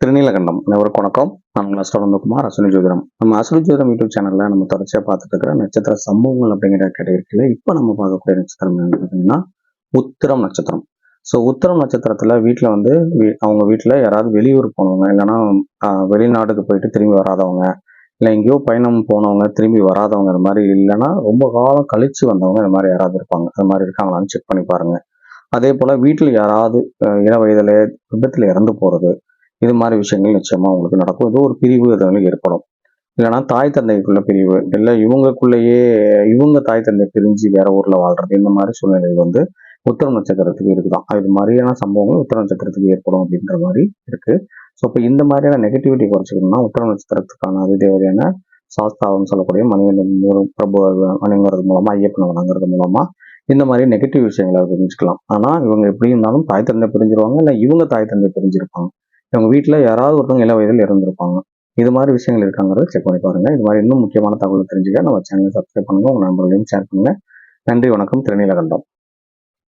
திருநீலகண்டம் அனைவருக்கும் வணக்கம். நான் உங்கள் அசுனி ஜோதிடம். நம்ம அசுனி ஜோதிடம் யூடியூப் சேனல்ல நம்ம தொடர்ச்சியாக பார்த்துட்டு இருக்கிற நட்சத்திர சம்பவங்கள் அப்படிங்கிற கேட்டகரியில் இப்போ நம்ம பார்க்கக்கூடிய நட்சத்திரம் என்னன்னு பார்த்தீங்கன்னா உத்திரம் நட்சத்திரம். ஸோ உத்திரம் நட்சத்திரத்தில் வீட்டில் வந்து வீ- அவங்க வீட்டில் யாராவது வெளியூர் போனவங்க இல்லைன்னா வெளிநாட்டுக்கு போயிட்டு திரும்பி வராதவங்க இல்லை எங்கேயோ பயணம் போனவங்க திரும்பி வராதவங்க இந்த மாதிரி இல்லைன்னா ரொம்ப காலம் கழிச்சு வந்தவங்க இந்த மாதிரி யாராவது இருப்பாங்க. அது மாதிரி இருக்காங்களான்னு செக் பண்ணி பாருங்க. அதே போல் வீட்டில் யாராவது ஆஹ், இள வயதில் விபத்தில் இறந்து போகிறது இது மாதிரி விஷயங்கள் நிச்சயமாக உங்களுக்கு நடக்கும். இது ஒரு பிரிவு எதாவது ஏற்படும். இல்லைனா தாய் தந்தைக்குள்ள பிரிவு இல்லை இவங்களுக்குள்ளேயே இவங்க தாய் தந்தை பிரிஞ்சு வேற ஊரில் வாழ்றது இந்த மாதிரி சூழ்நிலைகள் வந்து உத்தரம் நட்சத்திரத்துக்கு இருக்குதான். இது மாதிரியான சம்பவங்கள் உத்தர நட்சத்திரத்துக்கு ஏற்படும் அப்படின்ற மாதிரி இருக்கு. ஸோ இப்போ இந்த மாதிரியான நெகட்டிவிட்டி குறைச்சிக்கணும்னா உத்தரம் நட்சத்திரத்துக்கான அதிதேவதையான சாஸ்தாவம் சொல்லக்கூடிய மனிதன் மூலம் பிரபு வணங்குறது மூலமா ஐயப்பனை வணங்குறது மூலமா இந்த மாதிரி நெகட்டிவ் விஷயங்களை தெரிஞ்சுக்கலாம். ஆனால் இவங்க எப்படி இருந்தாலும் தாய் தந்தை பிரிஞ்சிருவாங்க இல்லை இவங்க தாய் தந்தை பிரிஞ்சிருப்பாங்க. இவங்க வீட்டில் யாராவது ஒருத்தவங்க இள வயதில் இருந்திருப்பாங்க. இது மாதிரி விஷயங்கள் இருக்காங்கிறத செக் பண்ணி பாருங்க. இது மாதிரி இன்னும் முக்கியமான தகவல் தெரிஞ்சுக்க நம்ம சேனலை சப்ஸ்கிரைப் பண்ணுங்க. உங்கள் நண்பர்களையும் ஷேர் பண்ணுங்க. நன்றி வணக்கம். திருநீலகண்டம்.